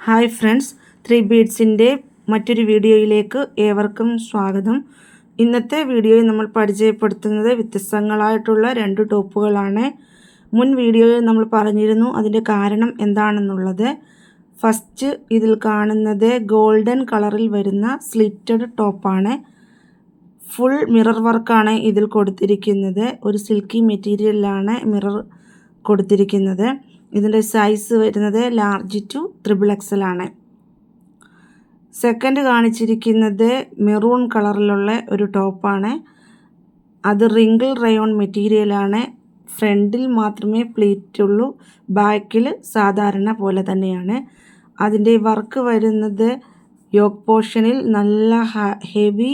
Hi friends three ബീഡ്സിന്റെ മറ്റൊരു വീഡിയോയിലേക്ക് ഏവർക്കും സ്വാഗതം. ഇന്നത്തെ വീഡിയോയിൽ നമ്മൾ പരിചയപ്പെടുത്തുന്നത് വ്യത്യസ്തങ്ങളായിട്ടുള്ള രണ്ട് ടോപ്പുകളാണ്. മുൻ വീഡിയോയിൽ നമ്മൾ പറഞ്ഞിരുന്നു അതിന്റെ കാരണം എന്താണെന്നുള്ളത്. ഫസ്റ്റ് ഇതിൽ കാണുന്നത് ഗോൾഡൻ കളറിൽ വരുന്ന സ്ലിറ്റഡ് ടോപ്പാണ്. ഫുൾ മിറർ വർക്കാണ് ഇതിൽ കൊടുത്തിരിക്കുന്നത്. ഒരു സിൽക്കി മെറ്റീരിയലിലാണ് മിറർ കൊടുത്തിരിക്കുന്നത്. ഇതിന്റെ സൈസ് വരുന്നത് ലാർജ് ടു ത്രിബിൾ എക്സൽ ആണ് സെക്കൻഡ് കാണിച്ചിരിക്കുന്നത് മെറൂൺ കളറിലുള്ള ഒരു ടോപ്പാണ് അത് റിങ്കിൾ റയോൺ മെറ്റീരിയലാണ് ഫ്രണ്ടിൽ മാത്രമേ പ്ലീറ്റ് ഉള്ളൂ. ബാക്കിൽ സാധാരണ പോലെ തന്നെയാണ്. അതിന്റെ വർക്ക് വരുന്നത് യോഗ് പോർഷനിൽ നല്ല ഹെവി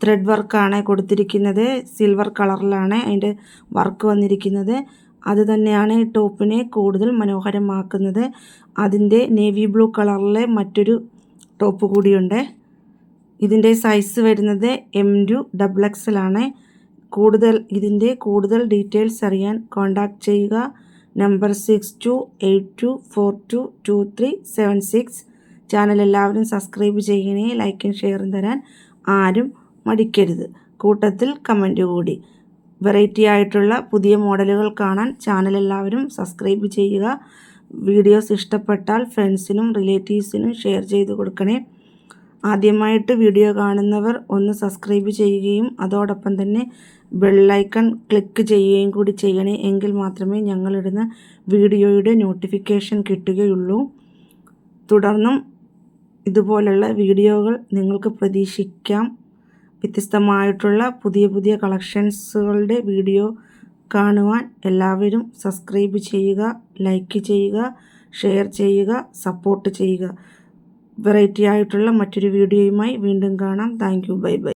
ത്രെഡ് വർക്കാണ് കൊടുത്തിരിക്കുന്നത്. സിൽവർ കളറിലാണ് അതിന്റെ വർക്ക് വന്നിരിക്കുന്നത്. അത് തന്നെയാണ് ടോപ്പിനെ കൂടുതൽ മനോഹരമാക്കുന്നത്. അതിന്റെ നേവി ബ്ലൂ കളറിലെ മറ്റൊരു ടോപ്പ് കൂടിയുണ്ട്. ഇതിന്റെ സൈസ് വരുന്നത് എം ടു ഡബിൾ എക്സലാണ് കൂടുതൽ ഇതിന്റെ കൂടുതൽ ഡീറ്റെയിൽസ് അറിയാൻ കോൺടാക്റ്റ് ചെയ്യുക. Number six two eight two four two two three seven six channel എല്ലാവരും സബ്സ്ക്രൈബ് ചെയ്യണേ ലൈക്കും ഷെയറും തരാൻ ആരും മടിക്കരുത്. കൂട്ടത്തിൽ കമന്റ് കൂടി. വെറൈറ്റി ആയിട്ടുള്ള പുതിയ മോഡലുകൾ കാണാൻ ചാനൽ എല്ലാവരും സബ്സ്ക്രൈബ് ചെയ്യുക. വീഡിയോസ് ഇഷ്ടപ്പെട്ടാൽ ഫ്രണ്ട്സിനും റിലേറ്റീവ്സിനും ഷെയർ ചെയ്ത് കൊടുക്കണേ. ആദ്യമായിട്ട് വീഡിയോ കാണുന്നവർ ഒന്ന് സബ്സ്ക്രൈബ് ചെയ്യുകയും അതോടൊപ്പം തന്നെ ബെല്ലൈക്കൺ ക്ലിക്ക് ചെയ്യുകയും കൂടി ചെയ്യണേ എങ്കിൽ മാത്രമേ ഞങ്ങളിടുന്ന വീഡിയോയുടെ നോട്ടിഫിക്കേഷൻ കിട്ടുകയുള്ളൂ. തുടർന്നും ഇതുപോലുള്ള വീഡിയോകൾ നിങ്ങൾക്ക് പ്രതീക്ഷിക്കാം. വ്യത്യസ്തമായിട്ടുള്ള പുതിയ പുതിയ കളക്ഷൻസുകളുടെ വീഡിയോ കാണുവാൻ എല്ലാവരും സബ്സ്ക്രൈബ് ചെയ്യുക ലൈക്ക് ചെയ്യുക ഷെയർ ചെയ്യുക സപ്പോർട്ട് ചെയ്യുക. വെറൈറ്റി ആയിട്ടുള്ള മറ്റൊരു വീഡിയോയുമായി വീണ്ടും കാണാം. Thank bye bye.